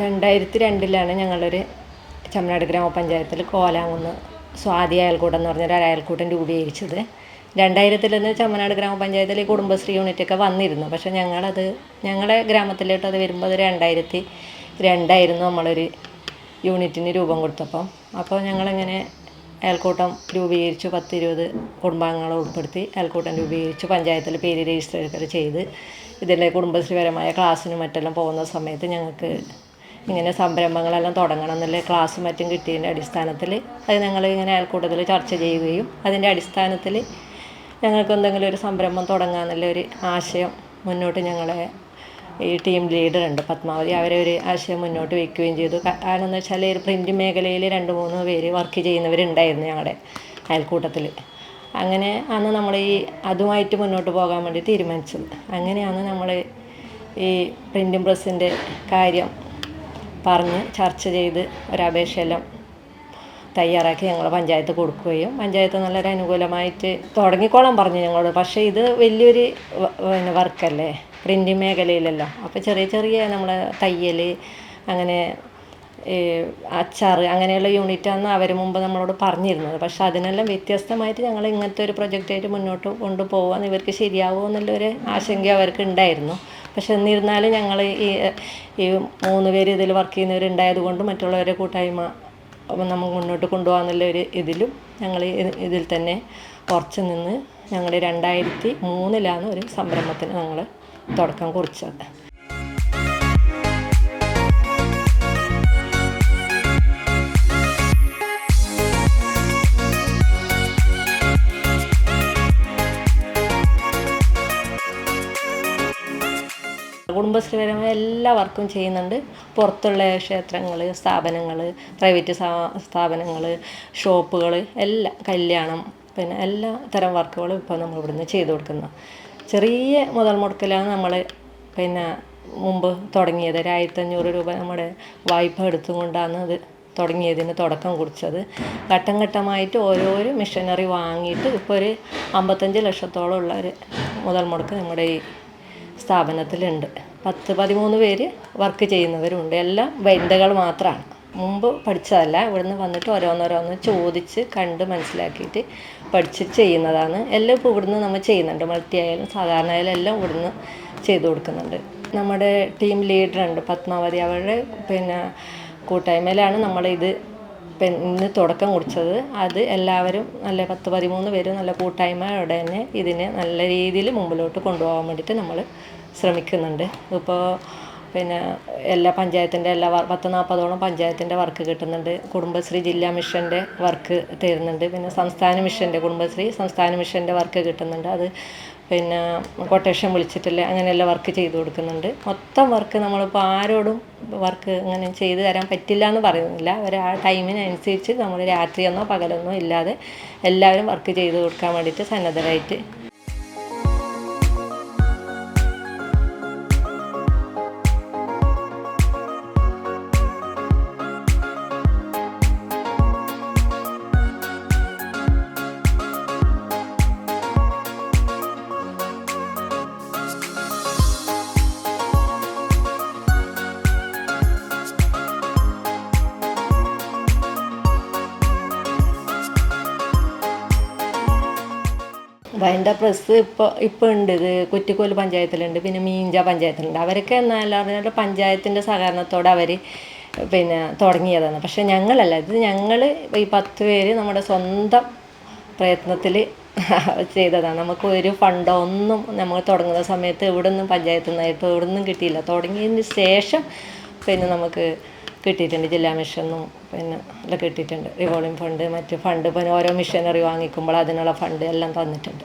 രണ്ടായിരത്തി രണ്ടിലാണ് ഞങ്ങളൊരു ചമ്മനാട് ഗ്രാമപഞ്ചായത്തിൽ കോലാങ്കുന്ന് സ്വാതി അയൽക്കൂട്ടം എന്ന് പറഞ്ഞൊരു അയൽക്കൂട്ടം രൂപീകരിച്ചത്. രണ്ടായിരത്തിൽ നിന്ന് ചമ്മനാട് ഗ്രാമപഞ്ചായത്തിൽ ഈ കുടുംബശ്രീ യൂണിറ്റൊക്കെ വന്നിരുന്നു. പക്ഷെ ഞങ്ങളത് ഞങ്ങളെ ഗ്രാമത്തിലോട്ട് അത് വരുമ്പോൾ അത് രണ്ടായിരത്തി രണ്ടായിരുന്നു നമ്മളൊരു യൂണിറ്റിന് രൂപം കൊടുത്തപ്പം. അപ്പോൾ ഞങ്ങളിങ്ങനെ അയൽക്കൂട്ടം രൂപീകരിച്ചു പത്ത് ഇരുപത് കുടുംബാംഗങ്ങളെ ഉൾപ്പെടുത്തി അയൽക്കൂട്ടം രൂപീകരിച്ചു പഞ്ചായത്തിൽ പേര് രജിസ്റ്റർ ചെയ്ത് ഇതിലെ കുടുംബശ്രീപരമായ ക്ലാസ്സിനും മറ്റെല്ലാം പോകുന്ന സമയത്ത് ഞങ്ങൾക്ക് ഇങ്ങനെ സംരംഭങ്ങളെല്ലാം തുടങ്ങണം എന്നുള്ള ക്ലാസ് മറ്റും കിട്ടിയതിന്റെ അടിസ്ഥാനത്തിൽ അത് ഞങ്ങൾ ഇങ്ങനെ അയൽക്കൂട്ടത്തിൽ ചർച്ച ചെയ്യുകയും അതിന്റെ അടിസ്ഥാനത്തിൽ ഞങ്ങൾക്ക് എന്തെങ്കിലും ഒരു സംരംഭം തുടങ്ങാമെന്നുള്ള ഒരു ആശയം മുന്നോട്ട് ഞങ്ങളെ ഈ ടീം ലീഡർ ഉണ്ട് പത്മാവതി. അവരെ ഒരു ആശയം മുന്നോട്ട് വയ്ക്കുകയും ചെയ്തു. കാരണം എന്ന് വെച്ചാൽ ഒരു പ്രിന്റ് മേഖലയിൽ രണ്ട് മൂന്ന് പേര് വർക്ക് ചെയ്യുന്നവരുണ്ടായിരുന്നു ഞങ്ങളുടെ അയൽക്കൂട്ടത്തിൽ. അങ്ങനെ അന്ന് നമ്മൾ ഈ അതുമായിട്ട് മുന്നോട്ട് പോകാൻ വേണ്ടി തീരുമാനിച്ചത്. അങ്ങനെയാണ് നമ്മൾ ഈ പ്രിന്റിംഗ് പ്രസ്സിന്റെ കാര്യം പറഞ്ഞ് ചർച്ച ചെയ്ത് ഒരപേക്ഷയെല്ലാം തയ്യാറാക്കി ഞങ്ങൾ പഞ്ചായത്ത് കൊടുക്കുകയും പഞ്ചായത്ത് നല്ലൊരു അനുകൂലമായിട്ട് തുടങ്ങിക്കോളാൻ പറഞ്ഞു ഞങ്ങളോട്. പക്ഷേ ഇത് വലിയൊരു പിന്നെ വർക്കല്ലേ? പ്രിന്റ് മേഖലയിലല്ലോ. അപ്പോൾ ചെറിയ ചെറിയ നമ്മളെ തയ്യൽ അങ്ങനെ അച്ചാർ അങ്ങനെയുള്ള യൂണിറ്റാണ് അവർ മുമ്പ് നമ്മളോട് പറഞ്ഞിരുന്നത്. പക്ഷേ അതിനെല്ലാം വ്യത്യസ്തമായിട്ട് ഞങ്ങൾ ഇങ്ങനത്തെ ഒരു പ്രൊജക്റ്റായിട്ട് മുന്നോട്ട് കൊണ്ടുപോകാൻ ഇവർക്ക് ശരിയാവുമോ എന്നുള്ളൊരു ആശങ്ക അവർക്ക് ഉണ്ടായിരുന്നു. പക്ഷെ എന്നിരുന്നാലും ഞങ്ങൾ ഈ ഈ മൂന്ന് പേര് ഇതിൽ വർക്ക് ചെയ്യുന്നവരുണ്ടായത് കൊണ്ട് മറ്റുള്ളവരെ കൂട്ടായ്മ നമ്മൾ മുന്നോട്ട് കൊണ്ടുപോകാന്നുള്ള ഒരു ഇതിലും ഞങ്ങൾ ഇതിൽ തന്നെ ഉറച്ചു നിന്ന് ഞങ്ങൾ രണ്ടായിരത്തി മൂന്നിലാണ് ഒരു സംരംഭത്തിന് ഞങ്ങൾ തുടക്കം കുറിച്ചത്. കുടുംബശ്രീപരമായ എല്ലാ വർക്കും ചെയ്യുന്നുണ്ട്. പുറത്തുള്ള ക്ഷേത്രങ്ങൾ സ്ഥാപനങ്ങൾ പ്രൈവറ്റ് സ്ഥാപനങ്ങൾ ഷോപ്പുകൾ എല്ലാം കല്യാണം പിന്നെ എല്ലാ തരം വർക്കുകളും ഇപ്പോൾ നമ്മൾ ഇവിടുന്ന് ചെയ്തു കൊടുക്കുന്നത് ചെറിയ മുതൽ മുടക്കിലാണ് നമ്മൾ പിന്നെ മുമ്പ് തുടങ്ങിയത്. ഒരു ആയിരത്തഞ്ഞൂറ് രൂപ നമ്മുടെ വായ്പ എടുത്തുകൊണ്ടാണ് അത് തുടങ്ങിയതിന് തുടക്കം കുറിച്ചത്. ഘട്ടം ഘട്ടമായിട്ട് ഓരോരോ മിഷനറി വാങ്ങിയിട്ട് ഇപ്പോൾ ഒരു അമ്പത്തഞ്ച് ലക്ഷത്തോളം ഉള്ള ഒരു മുതൽ മുടക്ക് നമ്മുടെ ഈ സ്ഥാപനത്തിലുണ്ട്. പത്ത് പതിമൂന്ന് പേര് വർക്ക് ചെയ്യുന്നവരുണ്ട്. എല്ലാം വനിതകൾ മാത്രമാണ് മുമ്പ് പഠിച്ചതല്ല. ഇവിടുന്ന് വന്നിട്ട് ഓരോന്നോരോന്ന് ചോദിച്ച് കണ്ട് മനസ്സിലാക്കിയിട്ട് പഠിച്ച് ചെയ്യുന്നതാണ്. എല്ലാം ഇപ്പോൾ ഇവിടുന്ന് നമ്മൾ ചെയ്യുന്നുണ്ട്. മൾട്ടി ആയാലും സാധാരണ ആയാലും എല്ലാം ഇവിടുന്ന് ചെയ്തു കൊടുക്കുന്നുണ്ട്. നമ്മുടെ ടീം ലീഡറുണ്ട് പത്മാവതി. അവരുടെ പിന്നെ കൂട്ടായ്മയിലാണ് നമ്മളിത് ഇന്ന് തുടക്കം കുറിച്ചത്. അത് എല്ലാവരും നല്ല പത്ത് പതിമൂന്ന് പേരും നല്ല കൂട്ടായ്മയോടെ തന്നെ ഇതിനെ നല്ല രീതിയിൽ മുമ്പിലോട്ട് കൊണ്ടുപോകാൻ വേണ്ടിയിട്ട് നമ്മൾ ശ്രമിക്കുന്നുണ്ട്. ഇപ്പോൾ പിന്നെ എല്ലാ പഞ്ചായത്തിന്റെ എല്ലാ പത്ത് നാൽപ്പതോളം പഞ്ചായത്തിന്റെ വർക്ക് കിട്ടുന്നുണ്ട്. കുടുംബശ്രീ ജില്ലാ മിഷന്റെ വർക്ക് തരുന്നുണ്ട്. പിന്നെ സംസ്ഥാന മിഷന്റെ കുടുംബശ്രീ സംസ്ഥാന മിഷന്റെ വർക്ക് കിട്ടുന്നുണ്ട്. അത് പിന്നെ കൊട്ടേഷൻ വിളിച്ചിട്ടില്ല അങ്ങനെയുള്ള വർക്ക് ചെയ്തു കൊടുക്കുന്നുണ്ട്. മൊത്തം വർക്ക് നമ്മളിപ്പോൾ ആരോടും വർക്ക് അങ്ങനെ ചെയ്തു തരാൻ പറ്റില്ല എന്ന് പറയുന്നില്ല. അവർ ആ ടൈമിനനുസരിച്ച് നമ്മൾ രാത്രിയെന്നോ പകലെന്നോ ഇല്ലാതെ എല്ലാവരും വർക്ക് ചെയ്തു കൊടുക്കാൻ വേണ്ടിയിട്ട് സന്നദ്ധരായിട്ട് വൈൻഡ പ്രസ് ഇപ്പോൾ ഇപ്പോൾ ഉണ്ട്. ഇത് കുറ്റിക്കോൽ പഞ്ചായത്തിലുണ്ട് പിന്നെ മീഞ്ച പഞ്ചായത്തിലുണ്ട്. അവരൊക്കെ എന്നാലും പറഞ്ഞാൽ പഞ്ചായത്തിന്റെ സഹകരണത്തോടെ അവർ പിന്നെ തുടങ്ങിയതാണ്. പക്ഷേ ഞങ്ങളല്ല ഇത് ഞങ്ങൾ ഈ പത്ത് പേര് നമ്മുടെ സ്വന്തം പ്രയത്നത്തിൽ ചെയ്തതാണ്. നമുക്ക് ഒരു ഫണ്ടോ ഒന്നും നമ്മൾ തുടങ്ങുന്ന സമയത്ത് ഇവിടെ നിന്നും പഞ്ചായത്തിൽ നിന്നായിട്ട് ഇവിടെ നിന്നും കിട്ടിയില്ല. തുടങ്ങിയതിന് ശേഷം പിന്നെ നമുക്ക് കിട്ടിയിട്ടുണ്ട് ജില്ലാ മിഷനും പിന്നെ എല്ലാം കിട്ടിയിട്ടുണ്ട്. റിവോൾവിംഗ് ഫണ്ട് മറ്റ് ഫണ്ട് പിന്നെ ഓരോ മിഷനറി വാങ്ങിക്കുമ്പോൾ അതിനുള്ള ഫണ്ട് എല്ലാം തന്നിട്ടുണ്ട്.